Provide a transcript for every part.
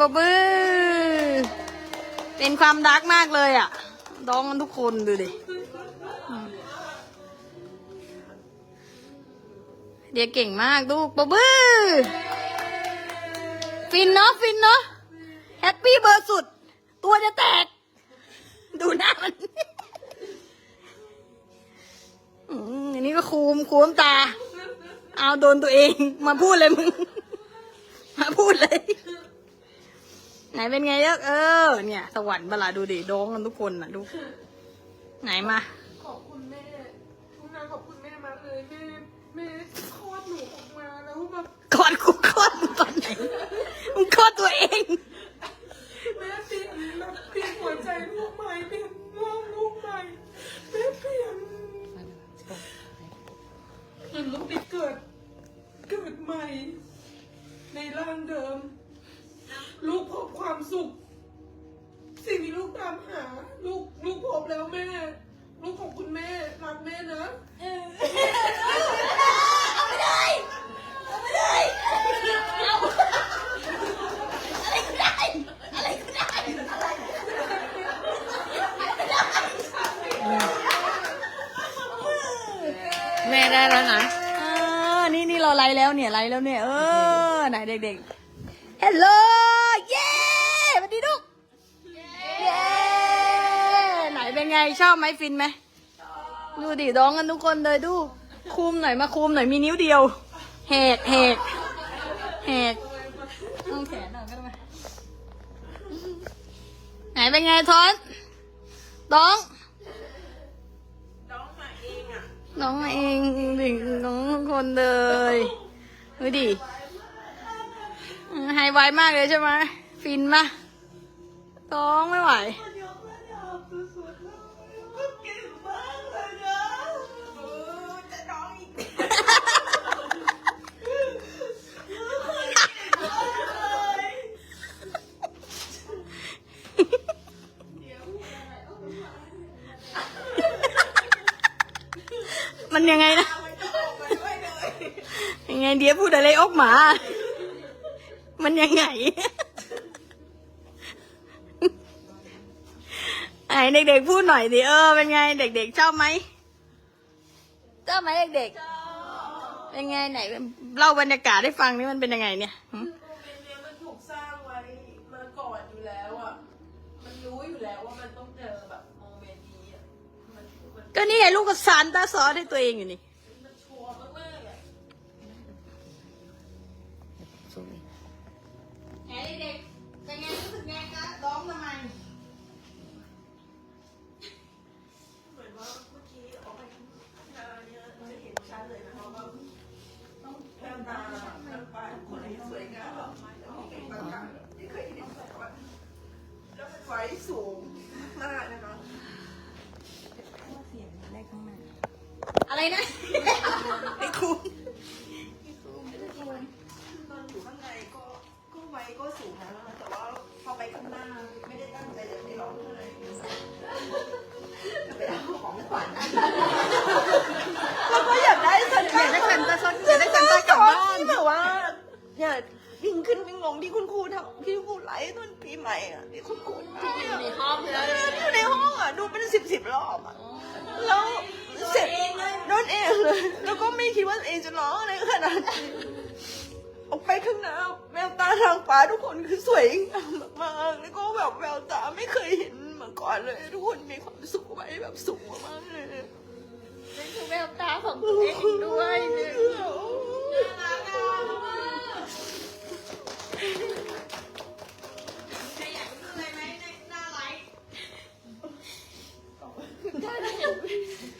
ปะบื้อเป็นความดักมากเลยอะร้องกันทุกคนดูดิเดียเก่งมากลูกปะบื้อฟินเนาะฟินเนาะแฮปปี้เบอร์สุด ตัวจะแตก ดูหน้ามันอันนี้ก็คูมคูมตา เอาโดนตัวเอง มาพูดเลยมึง มาพูดเลย ไหนเป็นไงเยอะเออ เนี่ย สวรรค์เวลาดูดิโดองกันทุกคนน่ะดู ไหนมา ขอบคุณแม่ทุกนางขอบคุณแม่มากเลยแม่แม่คลอดหนูออกมาแล้วแบบกอดกูคลอดมึงตอนไหนมึงคลอดตัวเอง แม่เปลี่ยนแบบเปลี่ยนหัวใจลูกใหม่เปลี่ ล้วเนี่ยไลฟ์แล้วเนี่ย เออ ไหนเด็กๆ ฮัลโหล เย้สวัสดีลูก เย้ ไหนเป็นไง ชอบไหมฟินไหม ดูดิร้องกันทุกคนเลยดู คุมหน่อยมาคุมหน่อยมีนิ้วเดียวแหกแหกแหกต้องแขนหน่อยก็ได้ไหมไหนเป็นไงทอนร้อง น้องมาเองดิน้องทุกคนเลย ดูดิไฮไวมากเลยใช่ไหมฟินปะต้องไม่ไหว ยังไงเดี๋ยวพูดอะไรออกมา มันยังไง ไอ้เด็กๆพูดหน่อยดิเออเป็นไง เด็กๆชอบไหมชอบไหมเด็กๆเป็นไงไหนเล่าบรรยากาศให้ฟังนี่มันเป็นยังไงเนี่ยหึโรงเรียนเนี้ยมันถูกสร้างไว้มาก่อนอยู่แล้วอะมันรู้อยู่แล้วว่ามันต้องเจอแบบโมเมนต์นี้อะมันมัน ก็นี่ไงลูกก็สานตาซอสให้ตัวเองอยู่นี่ อะไรนะไอ้คุณตอนอยู่ข้างในก็ก็ไว้ก็สูงนะแต่ว่าพอไปข้างหน้าไม่ได้ตั้งใจจะไปร้องไห้จะไปเอาของขวัญแล้วก็อยากได้สัญอยากได้สันตาซอสอยากได้สันตากลับบ้านที่แบบว่าอย่าวิ่งขึ้นวิ่งลงที่คุณครูทำที่คุณครูไลฟ์ตอนปีใหม่อะที่คุณครูที่อยู่ในห้องที่อยู่ในห้องอะดูเป็นสิบสิบรอบอะแล้ว เสร็จโดนเองเลย แล้วก็ไม่คิดว่าเองจะร้องอะไรขนาดนี้ออกไปข้างหน้าแววตาทางฟ้าทุกคนคือสวยงามมากๆแล้วก็แบบแววตาไม่เคยเห็นมาก่อนเลย ทุกคนมีความสุขไปแบบสูงมากๆเลย นี่คือแววตาของตัวเองด้วยเนี่ย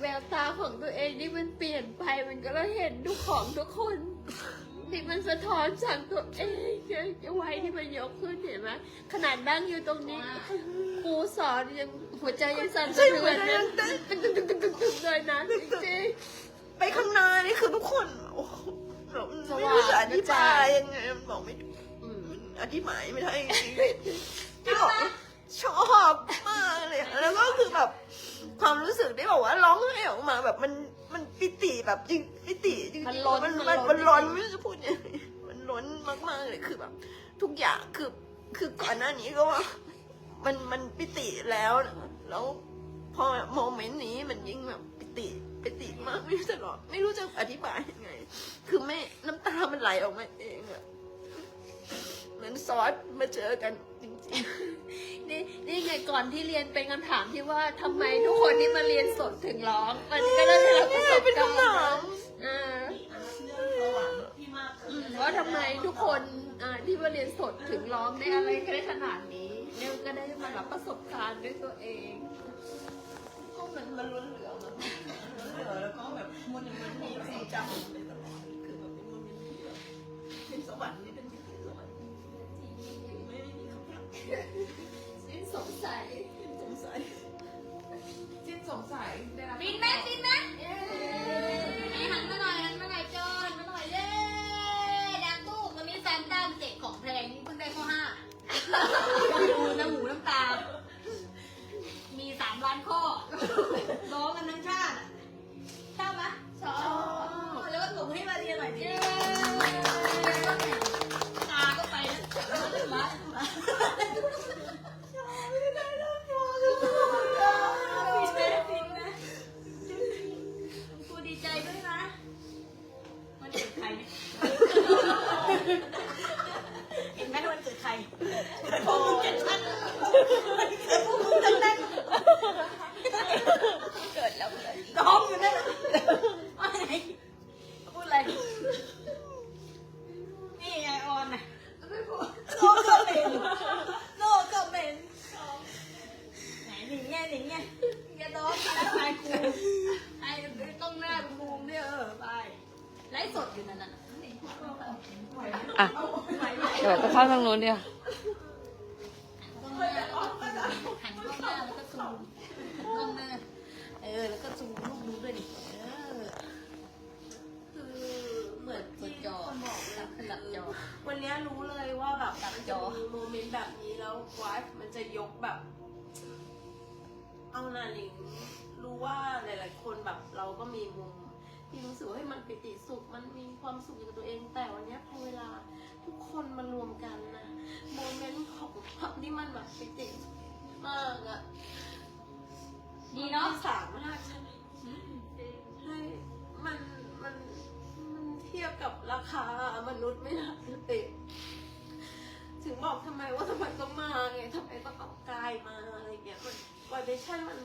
แววตาของตัวเองนี่มันเปลี่ยนไปมันก็เลยเห็นทุกของทุกคนที่มันสะท้อนจากตัวเองจะไว้ที่มันยกขึ้นเห็นไหมขนาดนั่งอยู่ตรงนี้ครูสอนยังหัวใจยังสั่นสะเทือนเลยตึ๊กตึ๊กตึ๊กตึ๊กตึ๊กตึ๊กเลยนะจริงๆไปข้างหน้านี่คือทุกคนโอ้โหเราไม่รู้จะอธิบายยังไงมันบอกไม่ถูกมันอธิบายไม่ได้จริงๆที่บอกว่าชอบมากเลยอะแล้วก็คือแบบ ความรู้สึกได้บอกว่าร้องไห้ออกมาแบบมันมันปิติแบบจริงปิติจริงๆมันล้นมันมัมันนล้นมันล้นไม่รู้จะพูดยังไงมันล้นมากๆเลยคือแบบ ทุกอย่างคือคือก่อนหน้านี้ก็ว่า มันมันปิติแล้วนะแล้วพอโมเมนต์นี้มันยิ่งแบบปิติปิติมากไม่รู้จะหรอกไม่รู้จะอธิบายยังไง คือไม่น้ำตามันไหลออกมาเองอะเหมือนซอสมาเจอกันจริงนี่นี่ไง ก่อนที่เรียนเป็นคำถามที่ว่าทำไมทุกคนที่มาเรียนสดถึงร้อง มันก็ได้รับประสบๆเป็นการณ์คำถามอ่าว่าทำไมทุกคนอ่าที่มาเรียนสดถึงร้องได้อะไรกันได้ขนาดนี้เนี่ยก็ได้มารับประสบการณ์ด้วยตัวเองก็มันมันล้นเหลือมันล้นเหลือแล้วก็แบบมันมันมีความจำไปตลอดคือแบบเป็นมีเป็นสวรรค์ นั่นน่ะอะเดี๋ยวไปเข้าทางโน้นเดียวกล้องหน้าหันกล้องหน้าแล้วก็ซูมหันกล้องหน้า เออ แล้วก็ซูมลูกนู้นด้วยดิเออคือเหมือนเปิที่ดจอคนบอกหลับหลับจอ วันนี้รู้เลยว่าแบบมันจะอมีโมเมนต์แบบนี้แล้ววฟ์มันจะยกแบบ เอานาลิงรู้ว่าหลาย ๆ คนแบบเราก็มีมุม ที่รู้สึกว่าให้ยมันปิติสุข มันมีความสุขอยู่กับตัวเอง แต่วันเนี้ยพอเวลาทุกคนมารวมกันนะโมเมนต์ของความที่มันแบบปิติมากอะดีเนาะสามารถใช่ไหมให้มันมันมันเทียบกับราคามนุษย์ไม่ได้เลยถึงบอกทำไมว่าทำไมต้องมาไงทำไมต้องเอากายมาอะไรเงี้ยมันวายเดชั่นมัน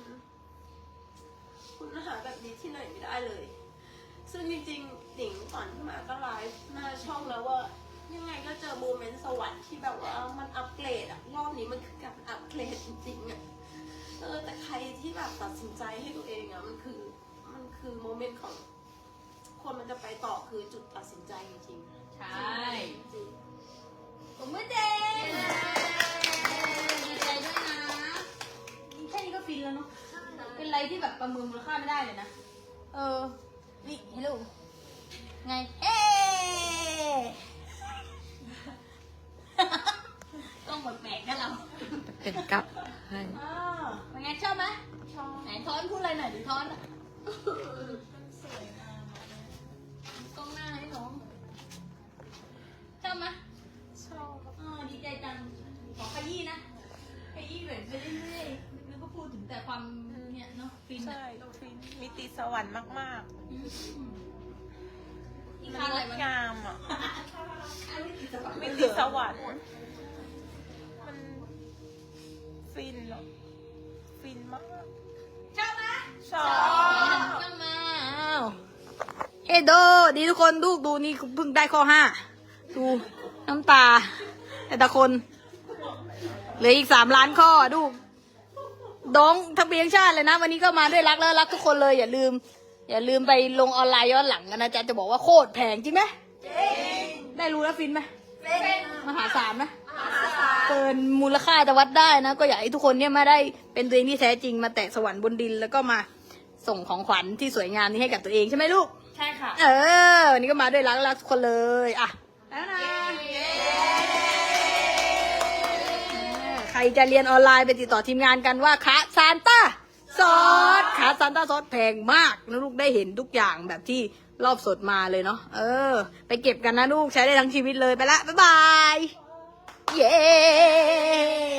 คุณหาแบบนี้ที่ไหนไม่ได้เลย ซึ่งจริงๆหนิงก่อนที่มาก็ไลฟ์หน้าช่องแล้วว่า ยังไงก็เจอโมเมนต์สวรรค์ที่แบบว่ามันอัปเกรดอะรอบนี้มันคือการอัปเกรดจริงๆอะเออแต่ใครที่แบบตัดสินใจให้ตัวเองอะมันคือมันคือโมเมนต์ของคนมันจะไปต่อคือจุดตัดสินใจจริงๆใช่จริงผมไม่เดงดีใจด้วยนะแค่นี้ก็ฟินแล้วเนาะเป็นอะไรที่แบบประเมินมูลค่าไม่ได้เลยนะ เออ นี่ฮัลโหลไง เอ๊ต้องหมดแปลกนะเราเป็นกับให้อ่าเป็นไงชอบไหมชอบไหนทอนพูดอะไรหน่อยดิทอนอะกล้องหน้าให้น้องชอบไหมชอบอ่าดีใจจังขอขยี้นะขยี้แบบไปเรื่อยๆ แล้วก็พูดถึงแต่ความเนี่ยเนาะฟินอะ ใช่ฟินมิติสวรรค์มากอืมอีๆกมันครั้งงอะไรดวะงามอะอันนี้ติดสวรรค์มิติสวรรค์ มันฟินเหรอฟินมาก ชอบไหมชอบชอบมาอ้าวเฮโดดีทุกคนดูดูนี่เพิ่งได้ข้อห้าดูน้ำตา แต่ละคนเหลืออีกสามล้านข้อดู ดองทะเบียนชาติเลยนะ วันนี้ก็มาด้วยรักแล้วรักทุกคนเลยอย่าลืม อย่าลืมไปลงออนไลน์ย้อนหลังกันนะจ๊ะจะบอกว่าโคตรแพงจริงไหมได้รู้แล้วฟินไหมมหาศาลไหมเกินมูลค่าจะวัดได้นะ ก็อยากให้ทุกคนเนี่ยมาได้เป็นตัวเองที่แท้จริงมาแตะสวรรค์บนดินแล้วก็มาส่งของขวัญที่สวยงามนี้ให้กับตัวเองใช่ไหมลูก ใช่ค่ะ เออวันนี้ก็มาด้วยรักรักทุกคนเลย อะ แล้วนะ รจะเรียนออนไลน์ไปติดต่อทีมงานกันว่าขาซานต้าซอสขาซานต้าซอสแพงมากนะลูกได้เห็นทุกอย่างแบบที่รอบสดมาเลยเนาะเออ ไปเก็บกันนะลูกใช้ได้ทั้งชีวิตเลยไปละ บ๊ายบาย เย้